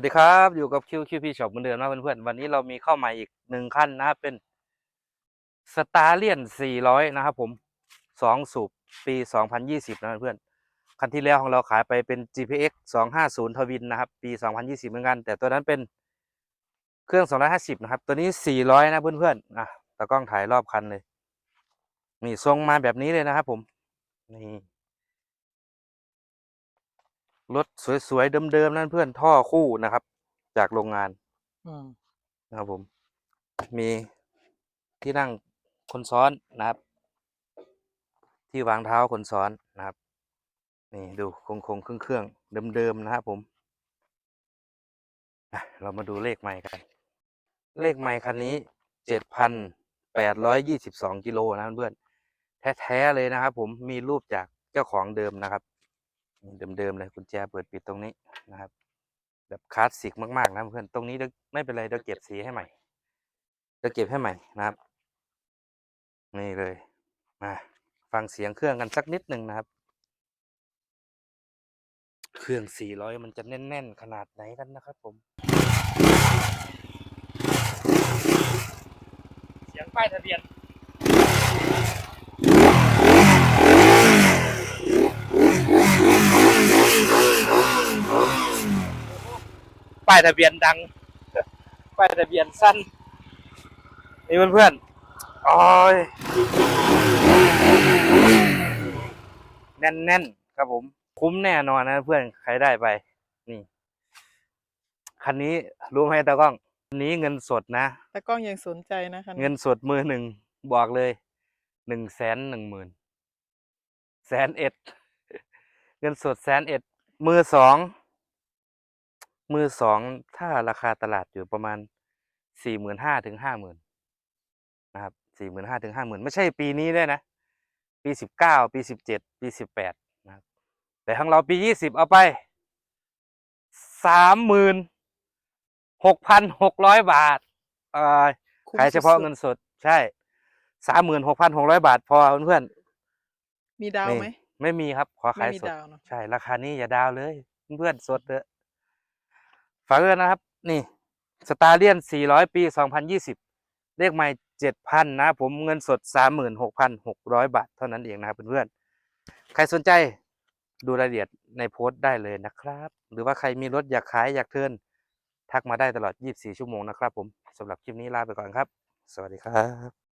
วัสดีครับ อยู่กับ QQP Shop เหมือนเดิมนะเพื่อนๆวันนี้เรามีเข้าใหม่อีกหนึ่งคันนะครับเป็น s t a r l i o n 400 นะครับผมสองสูบปี 2020 นะเพื่อนๆคันที่แล้วของเราขายไปเป็น GPX 250 ทวินนะครับ ปี 2020 เหมือนกัน แต่ตัวนั้นเป็นเครื่อง 250 นะครับ ตัวนี้ 400 นะเพื่อนๆอะตากล้องถ่ายรอบคันเลย นี่ทรงมาแบบนี้เลยนะครับผมนี่ รถสวยๆเดิมๆนั่นเพื่อนท่อคู่นะครับ จากโรงงานอืมนะครับผม มีที่นั่งคนซ้อนนะครับ ที่วางเท้าคนซ้อนนะครับ นี่ดูคงคงเครื่องเครื่องๆเดิมๆนะครับผมอะเรามาดูเลขใหม่กัน เลขใหม่คันนี้เจ็ดพันแปดร้อยยี่สิบสองกิโลนะเพื่อนๆแท้ๆเลยนะครับผมมีรูปจากเจ้าของเดิมนะครับ เดิมๆเลยกุญแจเปิดปิดตรงนี้นะครับ แบบคลาสสิกมากๆนะเพื่อนตรงนี้เดี๋ยวไม่เป็นไรเดี๋ยวเก็บสีให้ใหม่เดี๋ยวเก็บให้ใหม่นะครับ นี่เลยมาฟังเสียงเครื่องกันสักนิดหนึ่งนะครับ เครื่อง400มันจะแน่นๆขนาดไหนกันนะครับ ผม เสียงป้ายทะเบียน ป้ายทะเบียนดัง ป้ายทะเบียนสั้น นี่เพื่อนๆโอ้ยแน่นๆครับผม คุ้มแน่นอนนะเพื่อนใครได้ไป นี่คันนี้รู้ไหมตากล้องคันนี้เงินสดนะแต่กล้องยังสนใจนะคะเงินสดมือหนึ่งบอกเลยหนึ่งแสนหนึ่งหมื่นแสนเอ็ดเงินสดแสนเอ็ดมือสอง มือสองถ้าราคาตลาดอยู่ประมาณสี่หมื่นห้าถึงห้าหมื่นนะครับสี่หมื่นห้าถึงห้าหมื่นไม่ใช่ปีนี้ด้วยนะ ปีสิบเก้าปีสิบเจ็ดปีสิบแปดนะครับ แต่ของเราปียี่สิบเอาไปสามหมื่นหกพันหกร้อยบาทเอ่อคุ้มขายเฉพาะสุดๆเงินสดใช่สามหมื่นหกพันหกร้อยบาท พอเพื่อนมีดาวนี่ไหมๆไม่มีครับ ขอไม่ขายมีสดดาวเนอะใช่ ราคานี้อย่าดาวเลย เพื่อนๆสดเถอะ ฝากด้วยนะครับ นี่สตาร์เลียน 400 ปี 2020 เลขใหม่ 7,000 นะ ผมเงินสด 36,600 บาท เท่านั้นเองนะครับเพื่อนๆ ใครสนใจดูรายละเอียดในโพสต์ได้เลยนะครับ หรือว่าใครมีรถอยากขายอยากเทินทักมาได้ตลอด 24 ชั่วโมงนะครับผมสำหรับคลิปนี้ลาไปก่อนครับ สวัสดีครับ